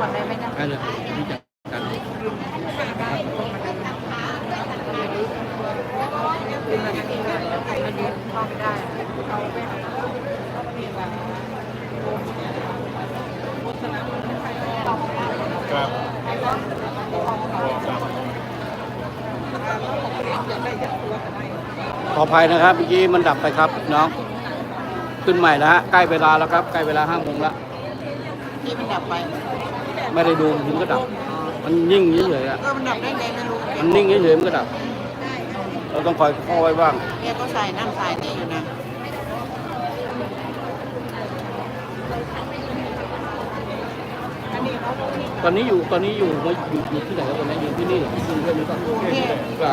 การจะที่จะกันครับขออภัยนะครับเมื่อกี้มันดับไปครับน้องขึ้นใหม่แล้วฮะใกล้เวลาแล้วครับใกล้เวลาห้าโมงแล้วที่มันดับไป ไม่ได้ดูถึงก็ดับ มันนิ่งเฉยๆอะ เออมันดับได้ไงไม่รู้มันนิ่งเฉยๆมันก็ดับ เราต้องคอยเข้าไว้บ้าง เนี่ยก็ใส่น้ำใส่นี่อยู่นะ ตอนนี้อยู่ตอนนี้อยู่อยู่อยู่ที่ไหนครับตอนนี้อยู่ที่นี่เหรอที่กรุงเทพหรือเปล่าก็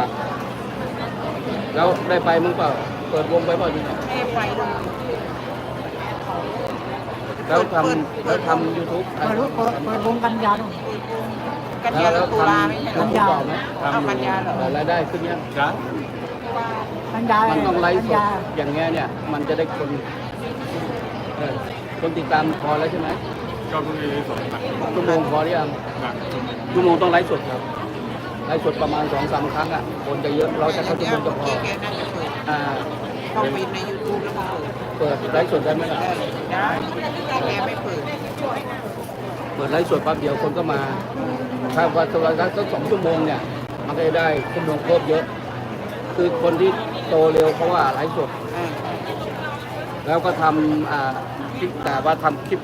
แล้วได้ไปมึงเปล่า เปิดวงไปเปล่าที่ไหน แม่ไฟดู แล้วทำแล้วทำยูทูบเปิดเปิดเปิดวงกันยาหน่อยกันยาหรือตุลาไม่ใช่เหรอกันยาไหมเอากันยาเหรอแต่รายได้ขึ้นยังจ้ะกันยามันต้องไลฟ์กันสดยาอย่างเงี้ยเนี่ย มันจะได้คนเออคนติดตามพอแล้วใช่ไหมก็เพิ่งมีสองหลักชั่วโมงพอหรือยังหลักชมชั่วโมงต้องไลฟ์สดครับไลฟ์สดประมาณสองสามครั้งอะคนจะเยอะเราจะเข้าชั่วโมงจะพอเมื่อกี้แกน่าจะเปิดอ่าเข้าวินในยูทูบแล้วก็ เปิดไลฟ์สดได้ไหมล่ะได้ได้แต่แกไม่เปิดเปิดไลฟ์สดแป๊บเดียวคนก็มาถ้าว่าตัวละสักสองชั่วโมงเนี่ย มันก็จะได้ชั่วโมงคตรเยอะ คือคนที่โตเร็วเพราะว่าไลฟ์สด แล้วก็ทำอ่าคลิปแต่ว่าทำคลิป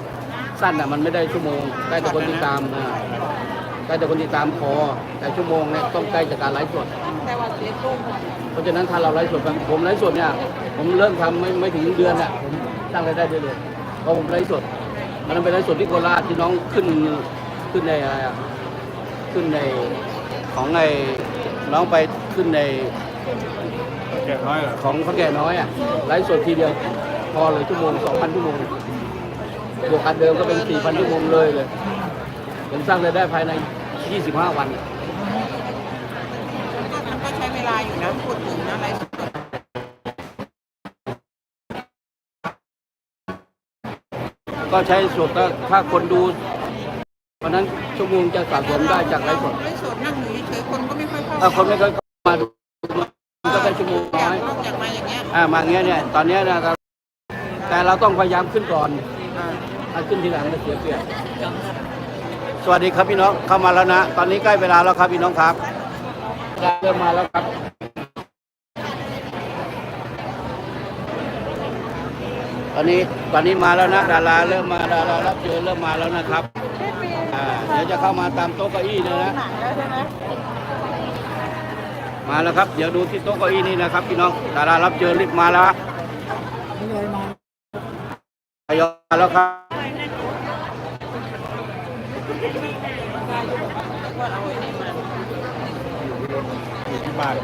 สั้นอะมันไม่ได้ชั่วโมง ได้แต่คนติดตามอ่า ได้แต่คนติดตามพอแต่ชั่วโมงเนี่ยต้องใกล้จากการไลฟ์สด แต่ว่าเสียตุ้มเพราะฉะนั้นถ้าเราไลฟ์สดผมผมไลฟ์สดเนี่ยผมเริ่มทำไม่ไม่ถึงเดือนอะผมสร้างรายได้ได้เลยเพราะผมไลฟ์สดมันเป็นไลฟ์สดที่โคราชที่น้องขึ้นขึ้นในอะไรอะขึ้นในของไอ้น้องไปขึ้นในแก่น้อยเหรอของพระแก่น้อยอะไลฟ์สดทีเดียวพอเลยชั่วโมงสองพันชั่วโมงบวกกันเดิมก็เป็นสี่พันชั่วโมงเลยเลยผมสร้างรายได้ภายใน 25 วันก็มันก็ใช้เวลาอยู่นะพูดถึงนะอะไรสดก็ใช้สดก็ถ้าคนดูเพราะนั้นชั่วโมงจะสะสมได้จากไลฟ์สดไลฟ์สดนั่งอยู่เฉยๆคนก็ไม่ค่อยเข้าถ้าคนไม่เคยมาดูมันก็ได้ชั่วโมงอยาน้กอยนอกจากมาอย่างเงี้ยอ่ามาเงี้ยเนี่ยตอนเนี้ยนะครับแต่เราต้องพยายามขึ้นก่อนอ่าถ้าขึ้นทีหลังจะเสียเปรียบ สวัสดีครับพี่น้องเข้ามาแล้วนะ ตอนนี้ใกล้เวลาแล้วครับพี่น้องครับเริ่มมาแล้วครับตอนนี้ตอนนี้มาแล้วนะดาราเริ่มมาดารารับเชิญเริ่มมาแล้วนะครับอ่าเดี๋ยวจะเข้ามาตามโต๊ะเก้าอี้เลยนะหนังแล้วใช่ไหมมาแล้วครับ เดี๋ยวดูที่โต๊ะเก้าอี้นี่นะครับ พี่น้องดารารับเชิญรีบมาแล้วฮะไม่เลยมาทยอยมาแล้วครับ อยู่ที่บ้าน